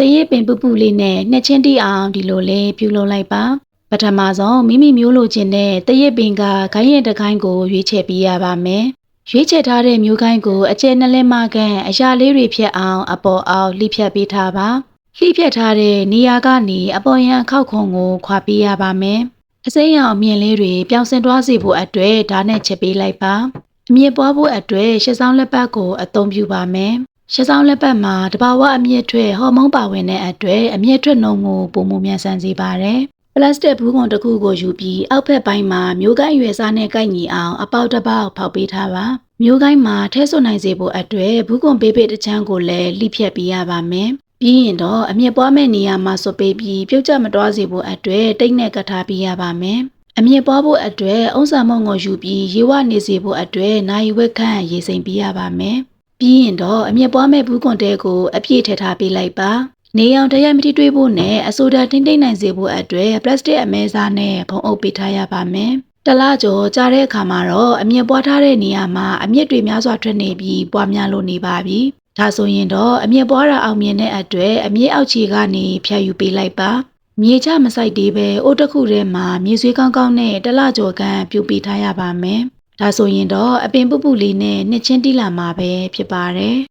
တရေပင်ပူပူလေးနဲ့နှစ်ချင်းတီအောင်ဒီလိုလေးပြုလုပ်လိုက်ပါပထမဆုံးမိမိမျိုးလိုချင်တဲ့တရေပင်ကခိုင်းရင်တစ်ခိုင်းကိုရွေးချယ်ပေးရပါမယ်ရွေးချယ်ထားတဲ့မျိုးခိုင်းကိုအကျယ်နှလဲမခန့်အရာလေးတွေဖြတ်အောင်အပေါ်အောင်လှိဖြတ်ပေးထားပါလှိဖြတ်ထားတဲ့နေရာကနေအပေါ်ရန်ခောက်ခုံကိုခွာပေးရပါမယ်အစိမ်းရောင်အမြင်လေးတွေပြောင်းစင်သွားစေဖို့အတွက်ဓာတ်နဲ့ချက်ပေးလိုက်ပါအမြင့်ပွားဖို့အတွက်ရှစ်ဆောင်လက်ပတ်ကိုအသုံးပြုပါမယ်။ ရှစ်ဆောင်လက်ပတ်မှာတဘာဝအမြင့်ထွက်ဟော်မုန်းပါဝင်တဲ့အတွက်အမြင့်ထွက်နှုန်းကိုပုံမမြန်ဆန်စေပါတယ်။ပလတ်စတစ်ဘူးကွန်တစ်ခုကိုယူပြီးအောက်ဖက်ပိုင်းမှာမျိုးကိုင်းရွယ်စားနဲ့ကိုက်ညီအောင်အပေါက်တစ်ပေါက်ဖောက်ပေးထားပါ။မျိုးကိုင်းမှာထဲဆွနိုင်စေဖို့အတွက်ဘူးကွန်ပေးပေးတစ်ချမ်းကိုလည်းလိဖြတ်ပေးရပါမယ်။ပြီးရင်တော့အမြင့်ပွားမဲ့နေရာမှာဆွပေးပြီးပြုတ်ကျမတွားစေဖို့အတွက်တိတ်နဲ့ကထားပေးရပါမယ်။အမြင့်ပွားဖို့အတွက်အုံးစာမုံကိုယူပြီးရေဝနေစေဖို့အတွက်နိုင်ဝက်ခန့်ရေစိမ်ပေးရပါမယ်။ ပြီးရင်တော့အမြင့်ပွားမဲ့ဘူးကွန်တဲကိုအပြည့်ထည့်ထားပေးလိုက်ပါ။နေအောင်တရက်မတိတွေးဖို့နဲ့အဆိုဒါထိမ့်သိမ့်နိုင်စေဖို့အတွက်ပလတ်စတစ်အမဲစားနဲ့ဖုံးအုပ်ပေးထားရပါမယ်။တလားကျော်ကြားတဲ့အခါမှာတော့အမြင့်ပွားထားတဲ့နေရာမှာအမြင့်တွေများစွာထွက်နေပြီးပွားများလို့နေပါပြီ။ဒါဆိုရင်တော့အမြင့်ပွားတာအောင်မြင်တဲ့အတွက်အမြင့်အောက်ခြေကနေဖြတ်ယူပေးလိုက်ပါ။မြေချမဆိုင်သေးပဲအိုးတစ်ခုထဲမှာမြေဆွေးကောင်းကောင်းနဲ့တလကြော်ကန်ပြုတ်ပေးထားရပါမယ်။ ဒါဆိုရင်တော့အပင်ပုပ်ပုလေးနဲ့နှစ်ချင်းတိလာမှာပဲဖြစ်ပါတယ်။